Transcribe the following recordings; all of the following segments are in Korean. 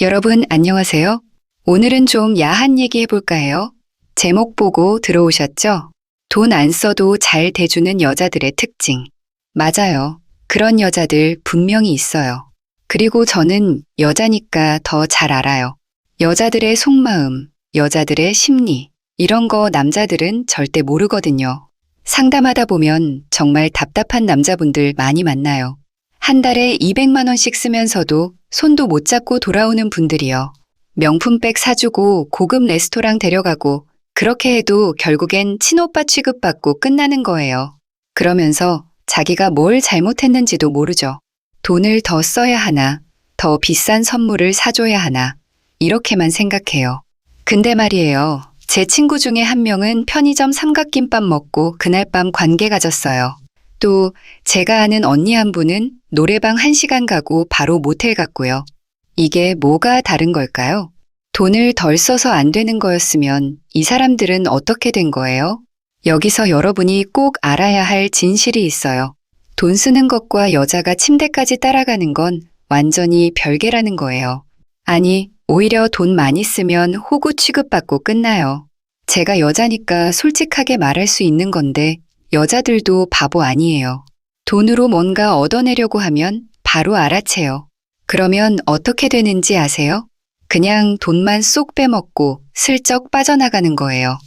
여러분 안녕하세요. 오늘은 좀 야한 얘기 해볼까 해요. 제목 보고 들어오셨죠? 돈 안 써도 잘 대주는 여자들의 특징. 맞아요. 그런 여자들 분명히 있어요. 그리고 저는 여자니까 더 잘 알아요. 여자들의 속마음, 여자들의 심리, 이런 거 남자들은 절대 모르거든요. 상담하다 보면 정말 답답한 남자분들 많이 만나요. 한 달에 200만원씩 쓰면서도 손도 못 잡고 돌아오는 분들이요. 명품백 사주고 고급 레스토랑 데려가고 그렇게 해도 결국엔 친오빠 취급받고 끝나는 거예요. 그러면서 자기가 뭘 잘못했는지도 모르죠. 돈을 더 써야 하나, 더 비싼 선물을 사줘야 하나, 이렇게만 생각해요. 근데 말이에요. 제 친구 중에 한 명은 편의점 삼각김밥 먹고 그날 밤 관계 가졌어요. 또 제가 아는 언니 한 분은 노래방 1시간 가고 바로 모텔 갔고요. 이게 뭐가 다른 걸까요? 돈을 덜 써서 안 되는 거였으면 이 사람들은 어떻게 된 거예요? 여기서 여러분이 꼭 알아야 할 진실이 있어요. 돈 쓰는 것과 여자가 침대까지 따라가는 건 완전히 별개라는 거예요. 아니, 오히려 돈 많이 쓰면 호구 취급받고 끝나요. 제가 여자니까 솔직하게 말할 수 있는 건데 여자들도 바보 아니에요. 돈으로 뭔가 얻어내려고 하면 바로 알아채요. 그러면 어떻게 되는지 아세요? 그냥 돈만 쏙 빼먹고 슬쩍 빠져나가는 거예요.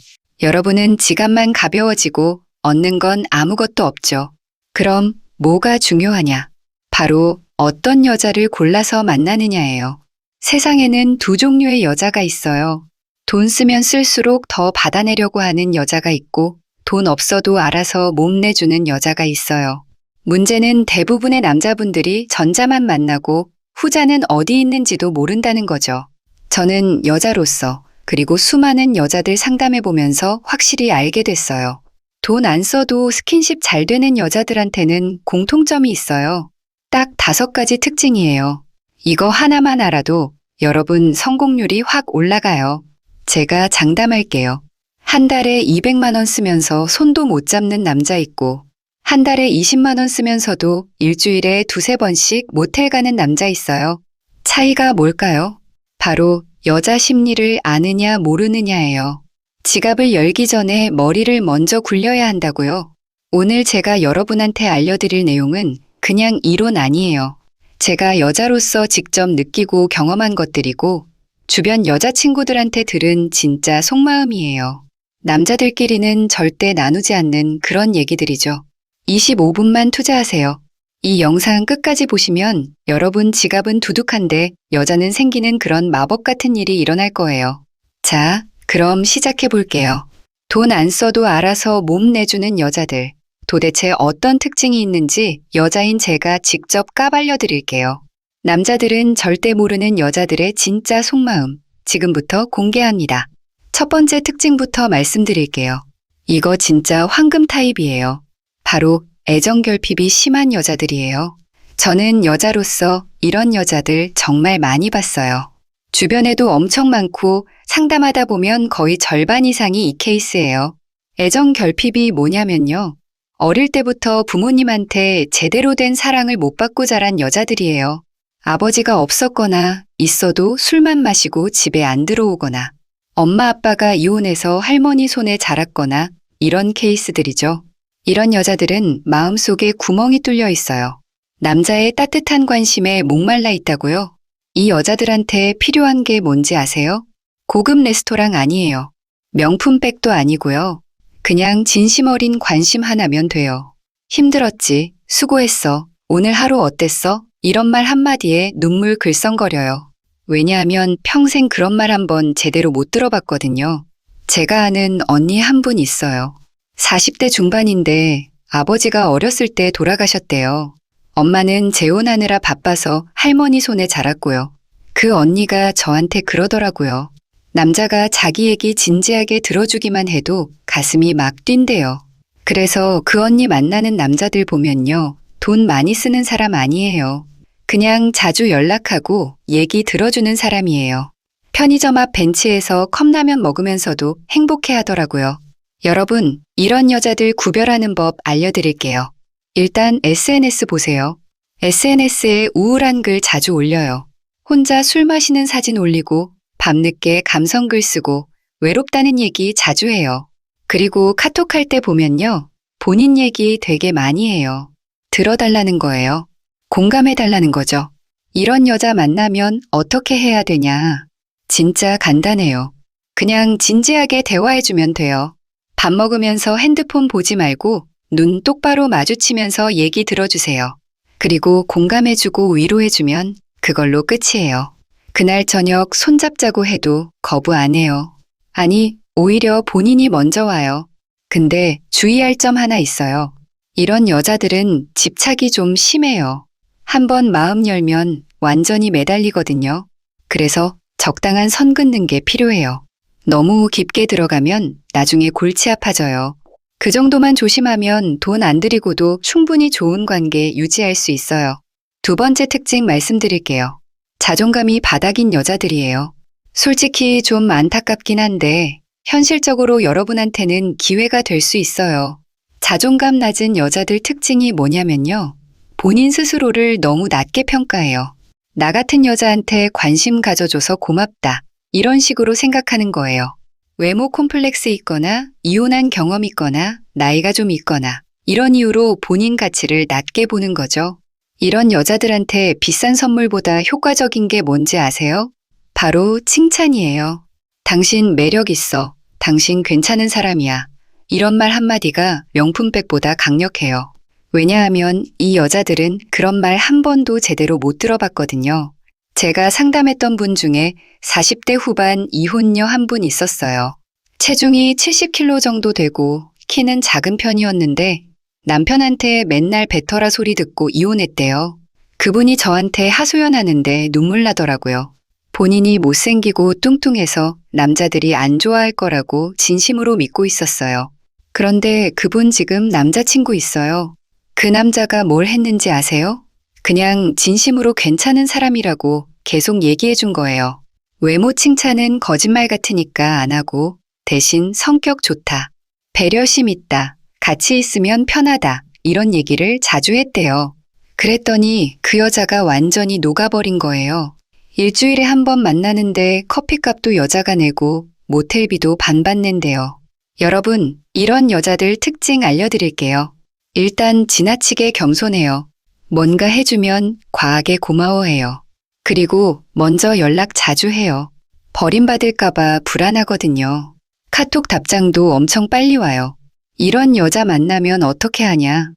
여러분은 지갑만 가벼워지고 얻는 건 아무것도 없죠. 그럼 뭐가 중요하냐? 바로 어떤 여자를 골라서 만나느냐예요. 세상에는 두 종류의 여자가 있어요. 돈 쓰면 쓸수록 더 받아내려고 하는 여자가 있고 돈 없어도 알아서 몸 내주는 여자가 있어요. 문제는 대부분의 남자분들이 전자만 만나고 후자는 어디 있는지도 모른다는 거죠. 저는 여자로서 그리고 수많은 여자들 상담해 보면서 확실히 알게 됐어요. 돈 안 써도 스킨십 잘 되는 여자들한테는 공통점이 있어요. 딱 다섯 가지 특징이에요. 이거 하나만 알아도 여러분 성공률이 확 올라가요. 제가 장담할게요. 한 달에 200만원 쓰면서 손도 못 잡는 남자 있고, 한 달에 20만원 쓰면서도 일주일에 두세 번씩 모텔 가는 남자 있어요. 차이가 뭘까요? 바로 여자 심리를 아느냐 모르느냐예요. 지갑을 열기 전에 머리를 먼저 굴려야 한다고요. 오늘 제가 여러분한테 알려드릴 내용은 그냥 이론 아니에요. 제가 여자로서 직접 느끼고 경험한 것들이고 주변 여자친구들한테 들은 진짜 속마음이에요. 남자들끼리는 절대 나누지 않는 그런 얘기들이죠. 25분만 투자하세요. 이 영상 끝까지 보시면 여러분 지갑은 두둑한데 여자는 생기는 그런 마법 같은 일이 일어날 거예요. 자, 그럼 시작해 볼게요. 돈 안 써도 알아서 몸 내주는 여자들. 도대체 어떤 특징이 있는지 여자인 제가 직접 까발려 드릴게요. 남자들은 절대 모르는 여자들의 진짜 속마음. 지금부터 공개합니다. 첫 번째 특징부터 말씀드릴게요. 이거 진짜 황금 타입이에요. 바로 애정 결핍이 심한 여자들이에요. 저는 여자로서 이런 여자들 정말 많이 봤어요. 주변에도 엄청 많고 상담하다 보면 거의 절반 이상이 이 케이스예요. 애정 결핍이 뭐냐면요. 어릴 때부터 부모님한테 제대로 된 사랑을 못 받고 자란 여자들이에요. 아버지가 없었거나 있어도 술만 마시고 집에 안 들어오거나 엄마 아빠가 이혼해서 할머니 손에 자랐거나 이런 케이스들이죠. 이런 여자들은 마음속에 구멍이 뚫려 있어요. 남자의 따뜻한 관심에 목말라 있다고요? 이 여자들한테 필요한 게 뭔지 아세요? 고급 레스토랑 아니에요. 명품백도 아니고요. 그냥 진심 어린 관심 하나면 돼요. 힘들었지, 수고했어, 오늘 하루 어땠어? 이런 말 한마디에 눈물 글썽거려요. 왜냐하면 평생 그런 말 한 번 제대로 못 들어봤거든요. 제가 아는 언니 한 분 있어요. 40대 중반인데 아버지가 어렸을 때 돌아가셨대요. 엄마는 재혼하느라 바빠서 할머니 손에 자랐고요. 그 언니가 저한테 그러더라고요. 남자가 자기 얘기 진지하게 들어주기만 해도 가슴이 막 뛴대요. 그래서 그 언니 만나는 남자들 보면요. 돈 많이 쓰는 사람 아니에요. 그냥 자주 연락하고 얘기 들어주는 사람이에요. 편의점 앞 벤치에서 컵라면 먹으면서도 행복해 하더라고요. 여러분, 이런 여자들 구별하는 법 알려드릴게요. 일단 SNS 보세요. SNS에 우울한 글 자주 올려요. 혼자 술 마시는 사진 올리고 밤늦게 감성글 쓰고 외롭다는 얘기 자주 해요. 그리고 카톡 할 때 보면요. 본인 얘기 되게 많이 해요. 들어달라는 거예요. 공감해 달라는 거죠. 이런 여자 만나면 어떻게 해야 되냐. 진짜 간단해요. 그냥 진지하게 대화해주면 돼요. 밥 먹으면서 핸드폰 보지 말고 눈 똑바로 마주치면서 얘기 들어주세요. 그리고 공감해주고 위로해주면 그걸로 끝이에요. 그날 저녁 손잡자고 해도 거부 안 해요. 아니, 오히려 본인이 먼저 와요. 근데 주의할 점 하나 있어요. 이런 여자들은 집착이 좀 심해요. 한번 마음 열면 완전히 매달리거든요. 그래서 적당한 선 긋는 게 필요해요. 너무 깊게 들어가면 나중에 골치 아파져요. 그 정도만 조심하면 돈 안 들이고도 충분히 좋은 관계 유지할 수 있어요. 두 번째 특징 말씀드릴게요. 자존감이 바닥인 여자들이에요. 솔직히 좀 안타깝긴 한데 현실적으로 여러분한테는 기회가 될 수 있어요. 자존감 낮은 여자들 특징이 뭐냐면요. 본인 스스로를 너무 낮게 평가해요. 나 같은 여자한테 관심 가져줘서 고맙다. 이런 식으로 생각하는 거예요. 외모 콤플렉스 있거나 이혼한 경험 있거나 나이가 좀 있거나 이런 이유로 본인 가치를 낮게 보는 거죠. 이런 여자들한테 비싼 선물보다 효과적인 게 뭔지 아세요? 바로 칭찬이에요. 당신 매력 있어. 당신 괜찮은 사람이야. 이런 말 한마디가 명품백보다 강력해요. 왜냐하면 이 여자들은 그런 말 한 번도 제대로 못 들어봤거든요. 제가 상담했던 분 중에 40대 후반 이혼녀 한 분 있었어요. 체중이 70kg 정도 되고 키는 작은 편이었는데 남편한테 맨날 뱉어라 소리 듣고 이혼했대요. 그분이 저한테 하소연하는데 눈물 나더라고요. 본인이 못생기고 뚱뚱해서 남자들이 안 좋아할 거라고 진심으로 믿고 있었어요. 그런데 그분 지금 남자친구 있어요. 그 남자가 뭘 했는지 아세요? 그냥 진심으로 괜찮은 사람이라고 계속 얘기해 준 거예요. 외모 칭찬은 거짓말 같으니까 안 하고 대신 성격 좋다. 배려심 있다. 같이 있으면 편하다. 이런 얘기를 자주 했대요. 그랬더니 그 여자가 완전히 녹아버린 거예요. 일주일에 한 번 만나는데 커피값도 여자가 내고 모텔비도 낸대요. 여러분, 이런 여자들 특징 알려드릴게요. 일단 지나치게 겸손해요. 뭔가 해주면 과하게 고마워해요. 그리고 먼저 연락 자주 해요. 버림받을까봐 불안하거든요. 카톡 답장도 엄청 빨리 와요. 이런 여자 만나면 어떻게 하냐?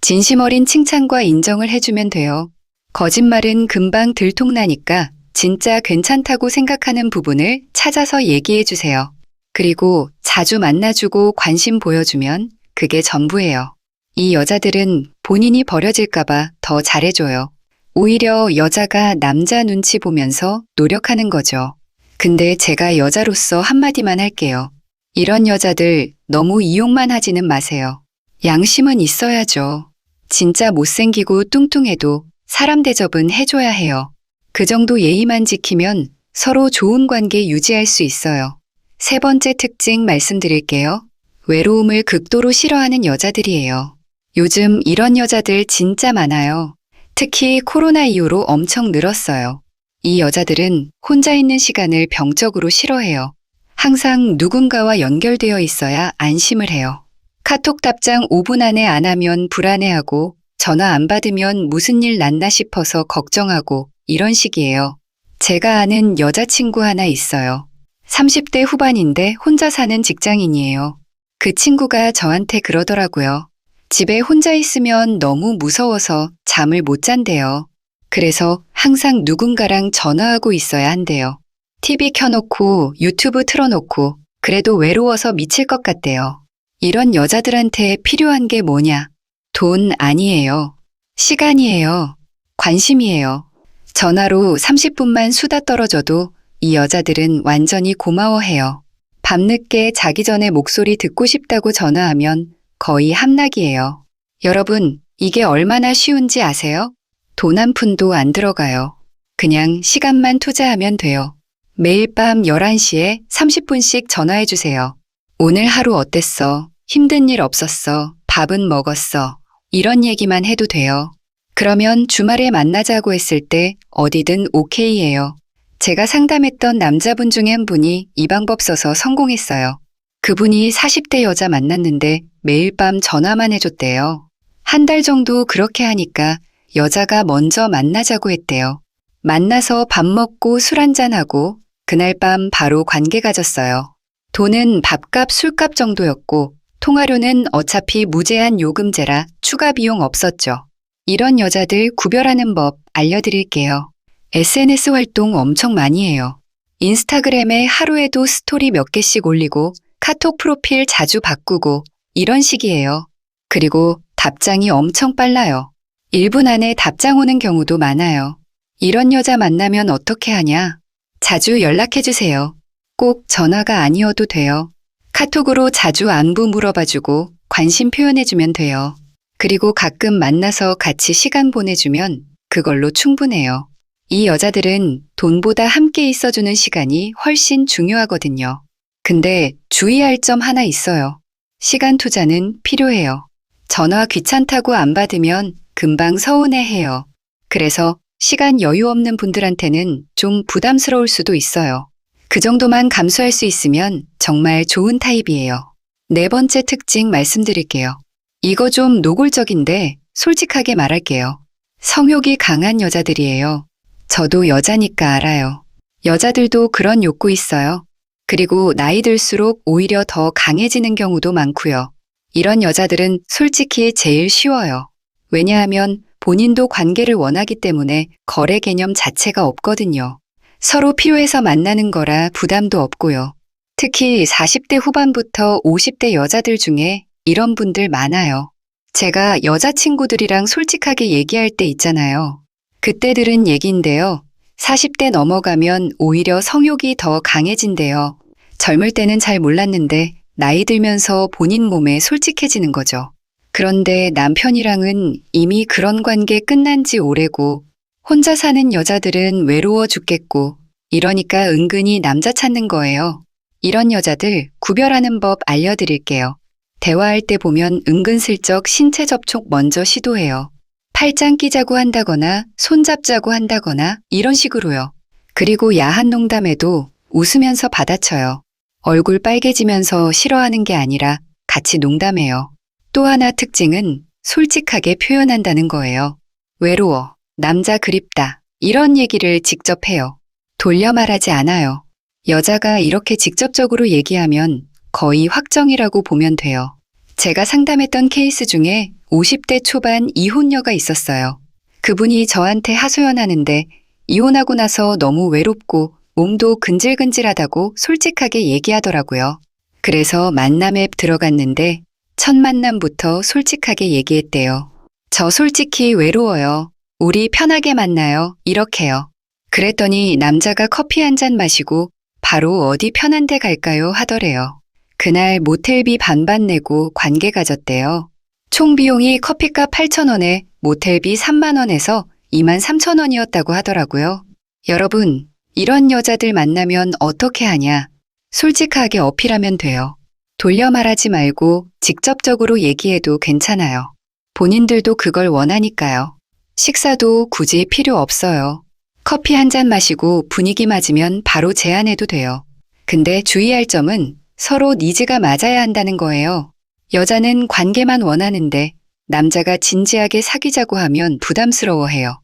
진심 어린 칭찬과 인정을 해주면 돼요. 거짓말은 금방 들통나니까 진짜 괜찮다고 생각하는 부분을 찾아서 얘기해 주세요. 그리고 자주 만나주고 관심 보여주면 그게 전부예요. 이 여자들은 본인이 버려질까봐 더 잘해줘요. 오히려 여자가 남자 눈치 보면서 노력하는 거죠. 근데 제가 여자로서 한마디만 할게요. 이런 여자들 너무 이용만 하지는 마세요. 양심은 있어야죠. 진짜 못생기고 뚱뚱해도 사람 대접은 해줘야 해요. 그 정도 예의만 지키면 서로 좋은 관계 유지할 수 있어요. 세 번째 특징 말씀드릴게요. 외로움을 극도로 싫어하는 여자들이에요. 요즘 이런 여자들 진짜 많아요. 특히 코로나 이후로 엄청 늘었어요. 이 여자들은 혼자 있는 시간을 병적으로 싫어해요. 항상 누군가와 연결되어 있어야 안심을 해요. 카톡 답장 5분 안에 안 하면 불안해하고 전화 안 받으면 무슨 일 났나 싶어서 걱정하고 이런 식이에요. 제가 아는 여자친구 하나 있어요. 30대 후반인데 혼자 사는 직장인이에요. 그 친구가 저한테 그러더라고요. 집에 혼자 있으면 너무 무서워서 잠을 못 잔대요. 그래서 항상 누군가랑 전화하고 있어야 한대요. TV 켜놓고 유튜브 틀어놓고 그래도 외로워서 미칠 것 같대요. 이런 여자들한테 필요한 게 뭐냐? 돈 아니에요. 시간이에요. 관심이에요. 전화로 30분만 수다 떨어져도 이 여자들은 완전히 고마워해요. 밤늦게 자기 전에 목소리 듣고 싶다고 전화하면 거의 함락이에요. 여러분, 이게 얼마나 쉬운지 아세요? 돈 한 푼도 안 들어가요. 그냥 시간만 투자하면 돼요. 매일 밤 11시에 30분씩 전화해 주세요. 오늘 하루 어땠어? 힘든 일 없었어? 밥은 먹었어? 이런 얘기만 해도 돼요. 그러면 주말에 만나자고 했을 때 어디든 오케이예요. 제가 상담했던 남자분 중에 한 분이 이 방법 써서 성공했어요. 그분이 40대 여자 만났는데 매일 밤 전화만 해줬대요. 한 달 정도 그렇게 하니까 여자가 먼저 만나자고 했대요. 만나서 밥 먹고 술 한잔하고 그날 밤 바로 관계 가졌어요. 돈은 밥값, 술값 정도였고 통화료는 어차피 무제한 요금제라 추가 비용 없었죠. 이런 여자들 구별하는 법 알려드릴게요. SNS 활동 엄청 많이 해요. 인스타그램에 하루에도 스토리 몇 개씩 올리고 카톡 프로필 자주 바꾸고 이런 식이에요. 그리고 답장이 엄청 빨라요. 1분 안에 답장 오는 경우도 많아요. 이런 여자 만나면 어떻게 하냐? 자주 연락해주세요. 꼭 전화가 아니어도 돼요. 카톡으로 자주 안부 물어봐주고 관심 표현해주면 돼요. 그리고 가끔 만나서 같이 시간 보내주면 그걸로 충분해요. 이 여자들은 돈보다 함께 있어주는 시간이 훨씬 중요하거든요. 근데 주의할 점 하나 있어요. 시간 투자는 필요해요. 전화 귀찮다고 안 받으면 금방 서운해 해요. 그래서 시간 여유 없는 분들한테는 좀 부담스러울 수도 있어요. 그 정도만 감수할 수 있으면 정말 좋은 타입이에요. 네 번째 특징 말씀드릴게요. 이거 좀 노골적인데 솔직하게 말할게요. 성욕이 강한 여자들이에요. 저도 여자니까 알아요. 여자들도 그런 욕구 있어요. 그리고 나이 들수록 오히려 더 강해지는 경우도 많고요. 이런 여자들은 솔직히 제일 쉬워요. 왜냐하면 본인도 관계를 원하기 때문에 거래 개념 자체가 없거든요. 서로 필요해서 만나는 거라 부담도 없고요. 특히 40대 후반부터 50대 여자들 중에 이런 분들 많아요. 제가 여자친구들이랑 솔직하게 얘기할 때 있잖아요. 그때 들은 얘기인데요. 40대 넘어가면 오히려 성욕이 더 강해진대요. 젊을 때는 잘 몰랐는데 나이 들면서 본인 몸에 솔직해지는 거죠. 그런데 남편이랑은 이미 그런 관계 끝난 지 오래고 혼자 사는 여자들은 외로워 죽겠고 이러니까 은근히 남자 찾는 거예요. 이런 여자들 구별하는 법 알려드릴게요. 대화할 때 보면 은근슬쩍 신체 접촉 먼저 시도해요. 팔짱 끼자고 한다거나 손잡자고 한다거나 이런 식으로요. 그리고 야한 농담에도 웃으면서 받아쳐요. 얼굴 빨개지면서 싫어하는 게 아니라 같이 농담해요. 또 하나 특징은 솔직하게 표현한다는 거예요. 외로워, 남자 그립다, 이런 얘기를 직접 해요. 돌려 말하지 않아요. 여자가 이렇게 직접적으로 얘기하면 거의 확정이라고 보면 돼요. 제가 상담했던 케이스 중에 50대 초반 이혼녀가 있었어요. 그분이 저한테 하소연하는데 이혼하고 나서 너무 외롭고 몸도 근질근질하다고 솔직하게 얘기하더라고요. 그래서 만남 앱 들어갔는데 첫 만남부터 솔직하게 얘기했대요. 저 솔직히 외로워요. 우리 편하게 만나요. 이렇게요. 그랬더니 남자가 커피 한 잔 마시고 바로 어디 편한 데 갈까요? 하더래요. 그날 모텔비 반반 내고 관계 가졌대요. 총 비용이 커피값 8,000원에 모텔비 3만원에서 2만 3천원이었다고 하더라고요. 여러분, 이런 여자들 만나면 어떻게 하냐? 솔직하게 어필하면 돼요. 돌려 말하지 말고 직접적으로 얘기해도 괜찮아요. 본인들도 그걸 원하니까요. 식사도 굳이 필요 없어요. 커피 한 잔 마시고 분위기 맞으면 바로 제안해도 돼요. 근데 주의할 점은 서로 니즈가 맞아야 한다는 거예요. 여자는 관계만 원하는데 남자가 진지하게 사귀자고 하면 부담스러워해요.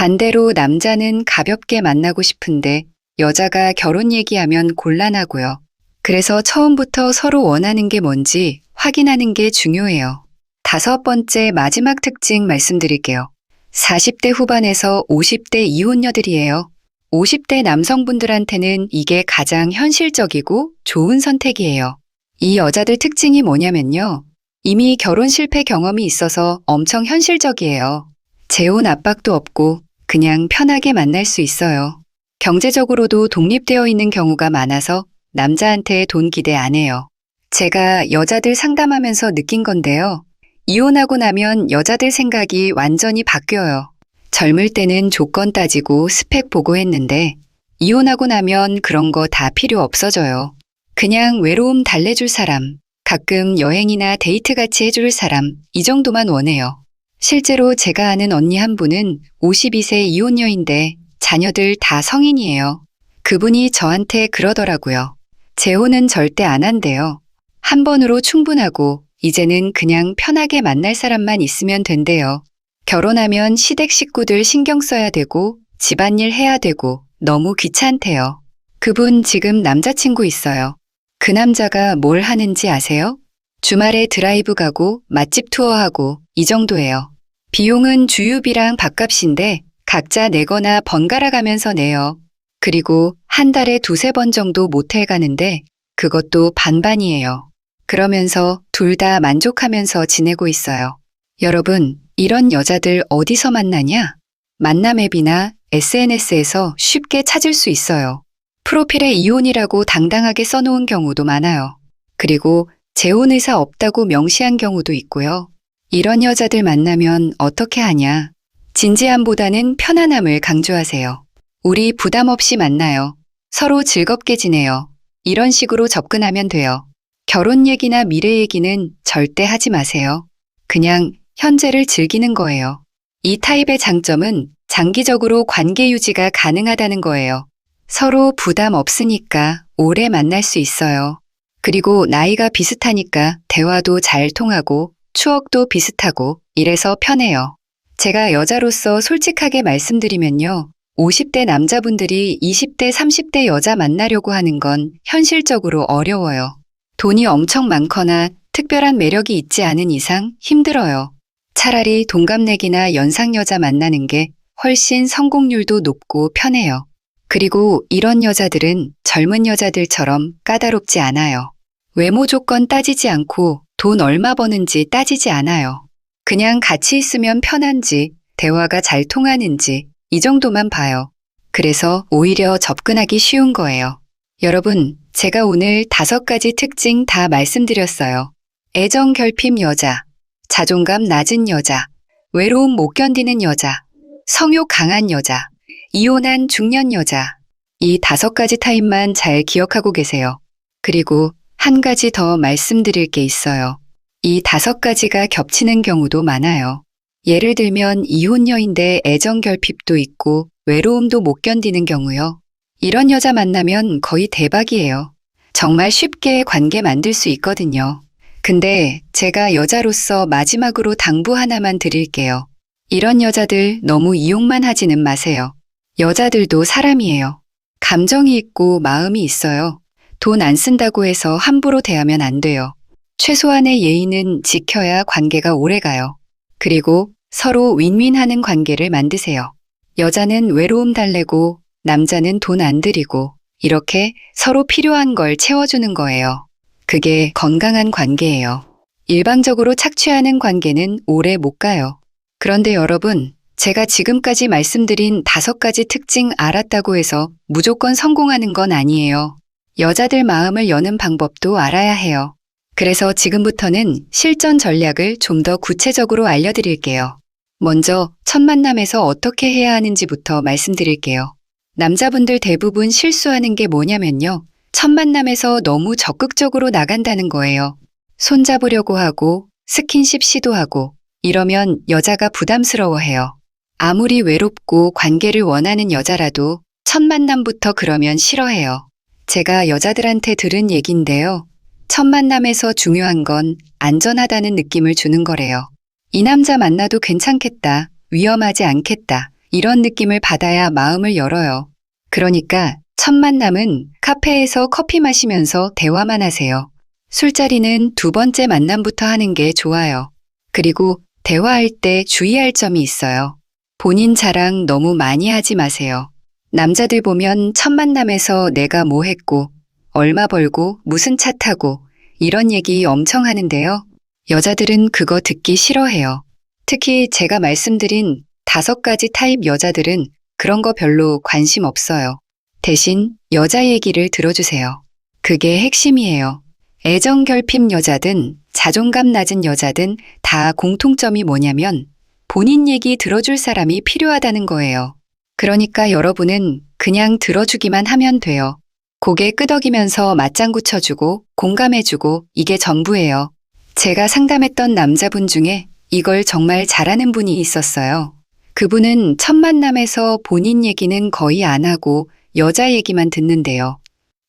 반대로 남자는 가볍게 만나고 싶은데 여자가 결혼 얘기하면 곤란하고요. 그래서 처음부터 서로 원하는 게 뭔지 확인하는 게 중요해요. 다섯 번째 마지막 특징 말씀드릴게요. 40대 후반에서 50대 이혼녀들이에요. 50대 남성분들한테는 이게 가장 현실적이고 좋은 선택이에요. 이 여자들 특징이 뭐냐면요. 이미 결혼 실패 경험이 있어서 엄청 현실적이에요. 재혼 압박도 없고 그냥 편하게 만날 수 있어요. 경제적으로도 독립되어 있는 경우가 많아서 남자한테 돈 기대 안 해요. 제가 여자들 상담하면서 느낀 건데요. 이혼하고 나면 여자들 생각이 완전히 바뀌어요. 젊을 때는 조건 따지고 스펙 보고 했는데 이혼하고 나면 그런 거 다 필요 없어져요. 그냥 외로움 달래줄 사람, 가끔 여행이나 데이트 같이 해줄 사람, 이 정도만 원해요. 실제로 제가 아는 언니 한 분은 52세 이혼녀인데 자녀들 다 성인이에요. 그분이 저한테 그러더라고요. 재혼은 절대 안 한대요. 한 번으로 충분하고 이제는 그냥 편하게 만날 사람만 있으면 된대요. 결혼하면 시댁 식구들 신경 써야 되고 집안일 해야 되고 너무 귀찮대요. 그분 지금 남자친구 있어요. 그 남자가 뭘 하는지 아세요? 주말에 드라이브 가고 맛집 투어하고 이 정도예요. 비용은 주유비랑 밥값인데 각자 내거나 번갈아 가면서 내요. 그리고 한 달에 두세 번 정도 모텔 가는데 그것도 반반이에요. 그러면서 둘 다 만족하면서 지내고 있어요. 여러분, 이런 여자들 어디서 만나냐? 만남 앱이나 SNS에서 쉽게 찾을 수 있어요. 프로필에 이혼이라고 당당하게 써놓은 경우도 많아요. 그리고 재혼 의사 없다고 명시한 경우도 있고요. 이런 여자들 만나면 어떻게 하냐? 진지함보다는 편안함을 강조하세요. 우리 부담 없이 만나요. 서로 즐겁게 지내요. 이런 식으로 접근하면 돼요. 결혼 얘기나 미래 얘기는 절대 하지 마세요. 그냥 현재를 즐기는 거예요. 이 타입의 장점은 장기적으로 관계 유지가 가능하다는 거예요. 서로 부담 없으니까 오래 만날 수 있어요. 그리고 나이가 비슷하니까 대화도 잘 통하고 추억도 비슷하고 이래서 편해요. 제가 여자로서 솔직하게 말씀드리면요. 50대 남자분들이 20대, 30대 여자 만나려고 하는 건 현실적으로 어려워요. 돈이 엄청 많거나 특별한 매력이 있지 않은 이상 힘들어요. 차라리 동갑내기나 연상 여자 만나는 게 훨씬 성공률도 높고 편해요. 그리고 이런 여자들은 젊은 여자들처럼 까다롭지 않아요. 외모 조건 따지지 않고 돈 얼마 버는지 따지지 않아요. 그냥 같이 있으면 편한지, 대화가 잘 통하는지, 이 정도만 봐요. 그래서 오히려 접근하기 쉬운 거예요. 여러분, 제가 오늘 다섯 가지 특징 다 말씀드렸어요. 애정 결핍 여자, 자존감 낮은 여자, 외로움 못 견디는 여자, 성욕 강한 여자, 이혼한 중년 여자. 이 다섯 가지 타입만 잘 기억하고 계세요. 그리고 한 가지 더 말씀드릴 게 있어요. 이 다섯 가지가 겹치는 경우도 많아요. 예를 들면 이혼녀인데 애정 결핍도 있고 외로움도 못 견디는 경우요. 이런 여자 만나면 거의 대박이에요. 정말 쉽게 관계 만들 수 있거든요. 근데 제가 여자로서 마지막으로 당부 하나만 드릴게요. 이런 여자들 너무 이용만 하지는 마세요. 여자들도 사람이에요. 감정이 있고 마음이 있어요. 돈 안 쓴다고 해서 함부로 대하면 안 돼요. 최소한의 예의는 지켜야 관계가 오래 가요. 그리고 서로 윈윈하는 관계를 만드세요. 여자는 외로움 달래고 남자는 돈 안 들이고 이렇게 서로 필요한 걸 채워주는 거예요. 그게 건강한 관계예요. 일방적으로 착취하는 관계는 오래 못 가요. 그런데 여러분, 제가 지금까지 말씀드린 다섯 가지 특징 알았다고 해서 무조건 성공하는 건 아니에요. 여자들 마음을 여는 방법도 알아야 해요. 그래서 지금부터는 실전 전략을 좀 더 구체적으로 알려드릴게요. 먼저 첫 만남에서 어떻게 해야 하는지부터 말씀드릴게요. 남자분들 대부분 실수하는 게 뭐냐면요. 첫 만남에서 너무 적극적으로 나간다는 거예요. 손잡으려고 하고 스킨십 시도하고 이러면 여자가 부담스러워해요. 아무리 외롭고 관계를 원하는 여자라도 첫 만남부터 그러면 싫어해요. 제가 여자들한테 들은 얘긴데요. 첫 만남에서 중요한 건 안전하다는 느낌을 주는 거래요. 이 남자 만나도 괜찮겠다, 위험하지 않겠다, 이런 느낌을 받아야 마음을 열어요. 그러니까 첫 만남은 카페에서 커피 마시면서 대화만 하세요. 술자리는 두 번째 만남부터 하는 게 좋아요. 그리고 대화할 때 주의할 점이 있어요. 본인 자랑 너무 많이 하지 마세요. 남자들 보면 첫 만남에서 내가 뭐 했고, 얼마 벌고, 무슨 차 타고, 이런 얘기 엄청 하는데요. 여자들은 그거 듣기 싫어해요. 특히 제가 말씀드린 다섯 가지 타입 여자들은 그런 거 별로 관심 없어요. 대신 여자 얘기를 들어주세요. 그게 핵심이에요. 애정 결핍 여자든 자존감 낮은 여자든 다 공통점이 뭐냐면 본인 얘기 들어줄 사람이 필요하다는 거예요. 그러니까 여러분은 그냥 들어주기만 하면 돼요. 고개 끄덕이면서 맞장구 쳐주고 공감해주고 이게 전부예요. 제가 상담했던 남자분 중에 이걸 정말 잘하는 분이 있었어요. 그분은 첫 만남에서 본인 얘기는 거의 안 하고 여자 얘기만 듣는데요.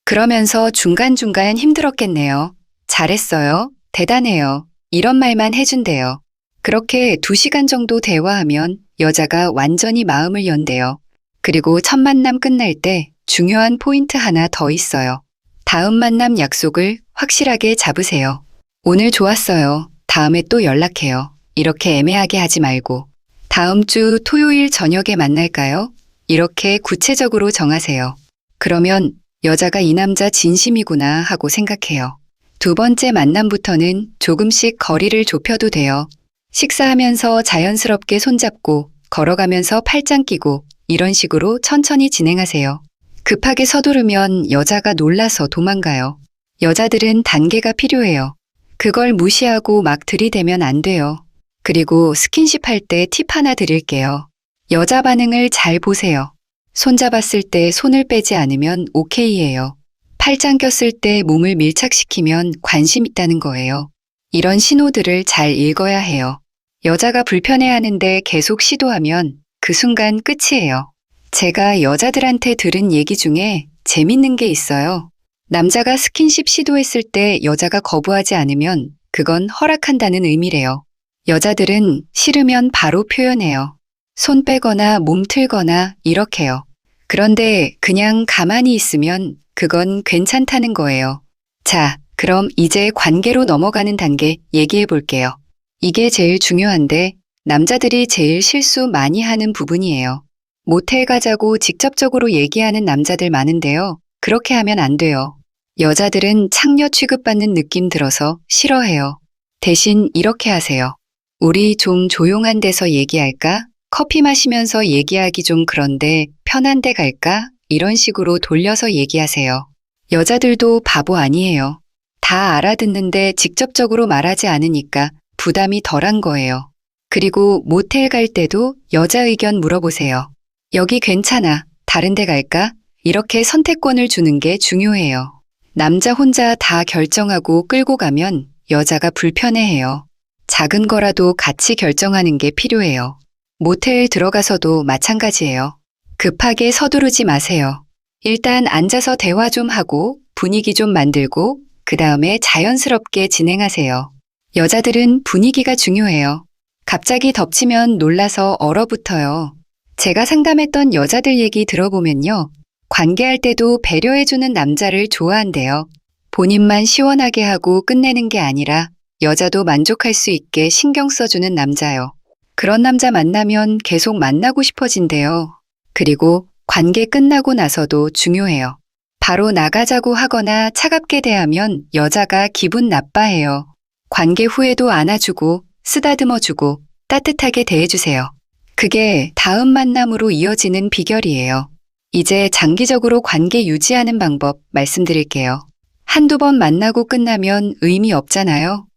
그러면서 중간중간 힘들었겠네요. 잘했어요. 대단해요. 이런 말만 해준대요. 그렇게 두 시간 정도 대화하면 여자가 완전히 마음을 연대요. 그리고 첫 만남 끝날 때 중요한 포인트 하나 더 있어요. 다음 만남 약속을 확실하게 잡으세요. 오늘 좋았어요. 다음에 또 연락해요. 이렇게 애매하게 하지 말고. 다음 주 토요일 저녁에 만날까요? 이렇게 구체적으로 정하세요. 그러면 여자가 이 남자 진심이구나 하고 생각해요. 두 번째 만남부터는 조금씩 거리를 좁혀도 돼요. 식사하면서 자연스럽게 손잡고 걸어가면서 팔짱 끼고 이런 식으로 천천히 진행하세요. 급하게 서두르면 여자가 놀라서 도망가요. 여자들은 단계가 필요해요. 그걸 무시하고 막 들이대면 안 돼요. 그리고 스킨십 할 때 팁 하나 드릴게요. 여자 반응을 잘 보세요. 손잡았을 때 손을 빼지 않으면 오케이예요. 팔짱 꼈을 때 몸을 밀착시키면 관심 있다는 거예요. 이런 신호들을 잘 읽어야 해요. 여자가 불편해하는데 계속 시도하면 그 순간 끝이에요. 제가 여자들한테 들은 얘기 중에 재밌는 게 있어요. 남자가 스킨십 시도했을 때 여자가 거부하지 않으면 그건 허락한다는 의미래요. 여자들은 싫으면 바로 표현해요. 손 빼거나 몸 틀거나 이렇게요. 그런데 그냥 가만히 있으면 그건 괜찮다는 거예요. 자, 그럼 이제 관계로 넘어가는 단계 얘기해 볼게요. 이게 제일 중요한데 남자들이 제일 실수 많이 하는 부분이에요. 모텔 가자고 직접적으로 얘기하는 남자들 많은데요. 그렇게 하면 안 돼요. 여자들은 창녀 취급받는 느낌 들어서 싫어해요. 대신 이렇게 하세요. 우리 좀 조용한 데서 얘기할까? 커피 마시면서 얘기하기 좀 그런데 편한 데 갈까? 이런 식으로 돌려서 얘기하세요. 여자들도 바보 아니에요. 다 알아듣는데 직접적으로 말하지 않으니까 부담이 덜한 거예요. 그리고 모텔 갈 때도 여자 의견 물어보세요. 여기 괜찮아. 다른 데 갈까? 이렇게 선택권을 주는 게 중요해요. 남자 혼자 다 결정하고 끌고 가면 여자가 불편해해요. 작은 거라도 같이 결정하는 게 필요해요. 모텔 들어가서도 마찬가지예요. 급하게 서두르지 마세요. 일단 앉아서 대화 좀 하고 분위기 좀 만들고 그 다음에 자연스럽게 진행하세요. 여자들은 분위기가 중요해요. 갑자기 덮치면 놀라서 얼어붙어요. 제가 상담했던 여자들 얘기 들어보면요. 관계할 때도 배려해주는 남자를 좋아한대요. 본인만 시원하게 하고 끝내는 게 아니라 여자도 만족할 수 있게 신경 써주는 남자요. 그런 남자 만나면 계속 만나고 싶어진대요. 그리고 관계 끝나고 나서도 중요해요. 바로 나가자고 하거나 차갑게 대하면 여자가 기분 나빠해요. 관계 후에도 안아주고 쓰다듬어주고 따뜻하게 대해주세요. 그게 다음 만남으로 이어지는 비결이에요. 이제 장기적으로 관계 유지하는 방법 말씀드릴게요. 한두 번 만나고 끝나면 의미 없잖아요.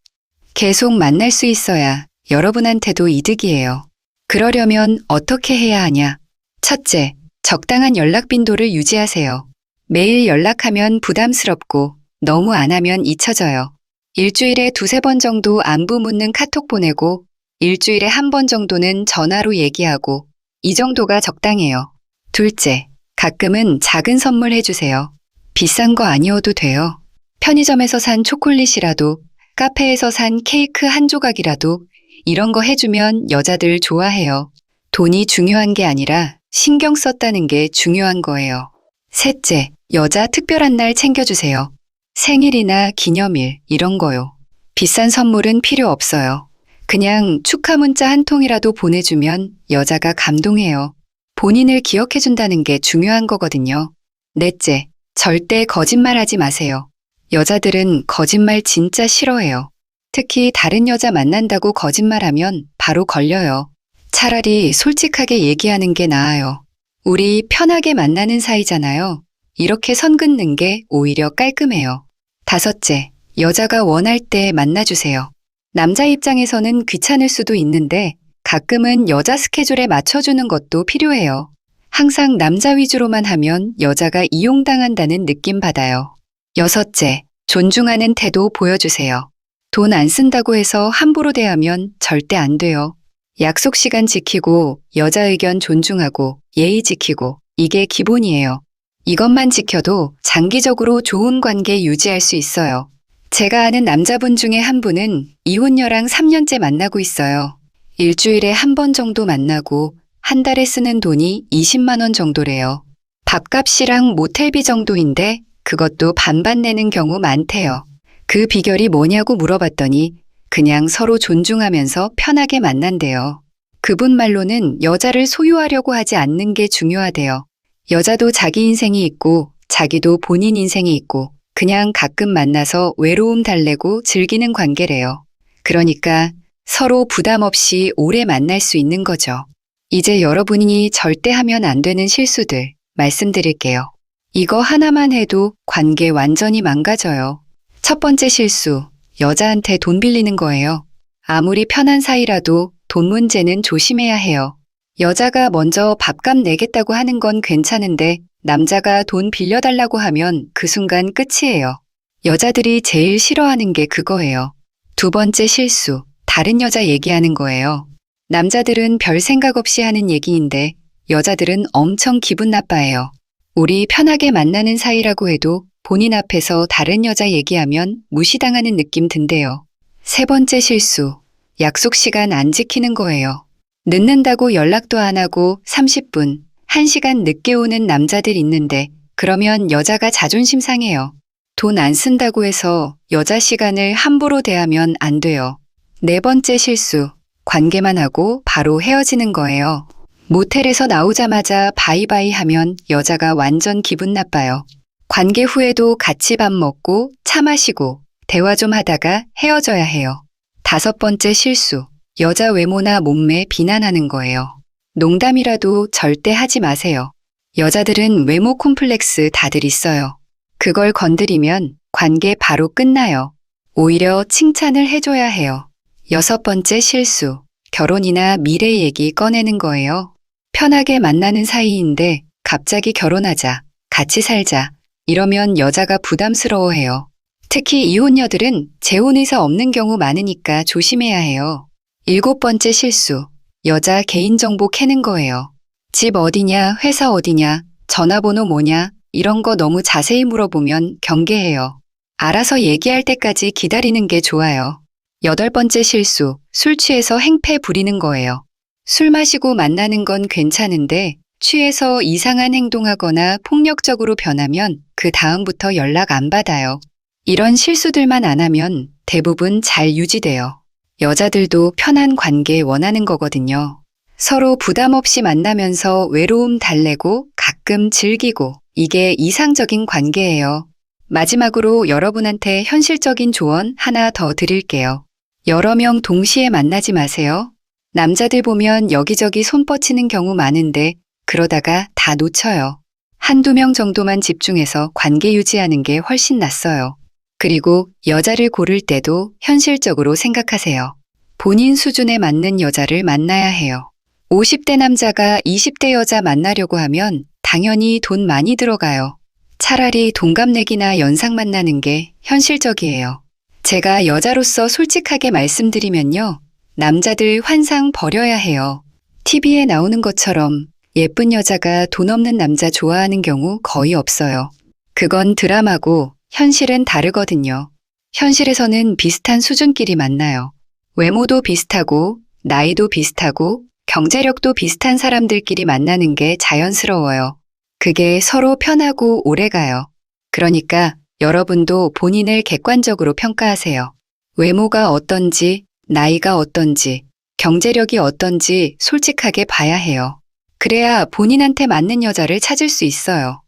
계속 만날 수 있어야 여러분한테도 이득이에요. 그러려면 어떻게 해야 하냐? 첫째, 적당한 연락 빈도를 유지하세요. 매일 연락하면 부담스럽고 너무 안 하면 잊혀져요. 일주일에 두세 번 정도 안부 묻는 카톡 보내고 일주일에 한 번 정도는 전화로 얘기하고 이 정도가 적당해요. 둘째, 가끔은 작은 선물 해주세요. 비싼 거 아니어도 돼요. 편의점에서 산 초콜릿이라도 카페에서 산 케이크 한 조각이라도 이런 거 해주면 여자들 좋아해요. 돈이 중요한 게 아니라 신경 썼다는 게 중요한 거예요. 셋째, 여자 특별한 날 챙겨주세요. 생일이나 기념일, 이런 거요. 비싼 선물은 필요 없어요. 그냥 축하 문자 한 통이라도 보내주면 여자가 감동해요. 본인을 기억해준다는 게 중요한 거거든요. 넷째, 절대 거짓말 하지 마세요. 여자들은 거짓말 진짜 싫어해요. 특히 다른 여자 만난다고 거짓말하면 바로 걸려요. 차라리 솔직하게 얘기하는 게 나아요. 우리 편하게 만나는 사이잖아요. 이렇게 선 긋는 게 오히려 깔끔해요. 다섯째, 여자가 원할 때 만나주세요. 남자 입장에서는 귀찮을 수도 있는데 가끔은 여자 스케줄에 맞춰주는 것도 필요해요. 항상 남자 위주로만 하면 여자가 이용당한다는 느낌 받아요. 여섯째, 존중하는 태도 보여주세요. 돈 안 쓴다고 해서 함부로 대하면 절대 안 돼요. 약속 시간 지키고 여자 의견 존중하고 예의 지키고 이게 기본이에요. 이것만 지켜도 장기적으로 좋은 관계 유지할 수 있어요. 제가 아는 남자분 중에 한 분은 이혼녀랑 3년째 만나고 있어요. 일주일에 한 번 정도 만나고 한 달에 쓰는 돈이 20만 원 정도래요. 밥값이랑 모텔비 정도인데 그것도 반반 내는 경우 많대요. 그 비결이 뭐냐고 물어봤더니 그냥 서로 존중하면서 편하게 만난대요. 그분 말로는 여자를 소유하려고 하지 않는 게 중요하대요. 여자도 자기 인생이 있고 자기도 본인 인생이 있고 그냥 가끔 만나서 외로움 달래고 즐기는 관계래요. 그러니까 서로 부담 없이 오래 만날 수 있는 거죠. 이제 여러분이 절대 하면 안 되는 실수들 말씀드릴게요. 이거 하나만 해도 관계 완전히 망가져요. 첫 번째 실수, 여자한테 돈 빌리는 거예요. 아무리 편한 사이라도 돈 문제는 조심해야 해요. 여자가 먼저 밥값 내겠다고 하는 건 괜찮은데 남자가 돈 빌려달라고 하면 그 순간 끝이에요. 여자들이 제일 싫어하는 게 그거예요. 두 번째 실수, 다른 여자 얘기하는 거예요. 남자들은 별 생각 없이 하는 얘기인데 여자들은 엄청 기분 나빠해요. 우리 편하게 만나는 사이라고 해도 본인 앞에서 다른 여자 얘기하면 무시당하는 느낌 든대요. 세 번째 실수, 약속 시간 안 지키는 거예요. 늦는다고 연락도 안 하고 30분, 1시간 늦게 오는 남자들 있는데 그러면 여자가 자존심 상해요. 돈 안 쓴다고 해서 여자 시간을 함부로 대하면 안 돼요. 네 번째 실수, 관계만 하고 바로 헤어지는 거예요. 모텔에서 나오자마자 바이바이 하면 여자가 완전 기분 나빠요. 관계 후에도 같이 밥 먹고 차 마시고 대화 좀 하다가 헤어져야 해요. 다섯 번째 실수, 여자 외모나 몸매 비난하는 거예요. 농담이라도 절대 하지 마세요. 여자들은 외모 콤플렉스 다들 있어요. 그걸 건드리면 관계 바로 끝나요. 오히려 칭찬을 해줘야 해요. 여섯 번째 실수, 결혼이나 미래 얘기 꺼내는 거예요. 편하게 만나는 사이인데 갑자기 결혼하자, 같이 살자, 이러면 여자가 부담스러워해요. 특히 이혼녀들은 재혼 의사 없는 경우 많으니까 조심해야 해요. 일곱 번째 실수, 여자 개인정보 캐는 거예요. 집 어디냐, 회사 어디냐, 전화번호 뭐냐, 이런 거 너무 자세히 물어보면 경계해요. 알아서 얘기할 때까지 기다리는 게 좋아요. 여덟 번째 실수, 술 취해서 행패 부리는 거예요. 술 마시고 만나는 건 괜찮은데 취해서 이상한 행동하거나 폭력적으로 변하면 그 다음부터 연락 안 받아요. 이런 실수들만 안 하면 대부분 잘 유지돼요. 여자들도 편한 관계 원하는 거거든요. 서로 부담 없이 만나면서 외로움 달래고 가끔 즐기고 이게 이상적인 관계예요. 마지막으로 여러분한테 현실적인 조언 하나 더 드릴게요. 여러 명 동시에 만나지 마세요. 남자들 보면 여기저기 손 뻗치는 경우 많은데 그러다가 다 놓쳐요. 한두 명 정도만 집중해서 관계 유지하는 게 훨씬 낫어요. 그리고 여자를 고를 때도 현실적으로 생각하세요. 본인 수준에 맞는 여자를 만나야 해요. 50대 남자가 20대 여자 만나려고 하면 당연히 돈 많이 들어가요. 차라리 동갑내기나 연상 만나는 게 현실적이에요. 제가 여자로서 솔직하게 말씀드리면요. 남자들 환상 버려야 해요. TV에 나오는 것처럼 예쁜 여자가 돈 없는 남자 좋아하는 경우 거의 없어요. 그건 드라마고 현실은 다르거든요. 현실에서는 비슷한 수준끼리 만나요. 외모도 비슷하고, 나이도 비슷하고, 경제력도 비슷한 사람들끼리 만나는 게 자연스러워요. 그게 서로 편하고 오래 가요. 그러니까 여러분도 본인을 객관적으로 평가하세요. 외모가 어떤지, 나이가 어떤지, 경제력이 어떤지 솔직하게 봐야 해요. 그래야 본인한테 맞는 여자를 찾을 수 있어요.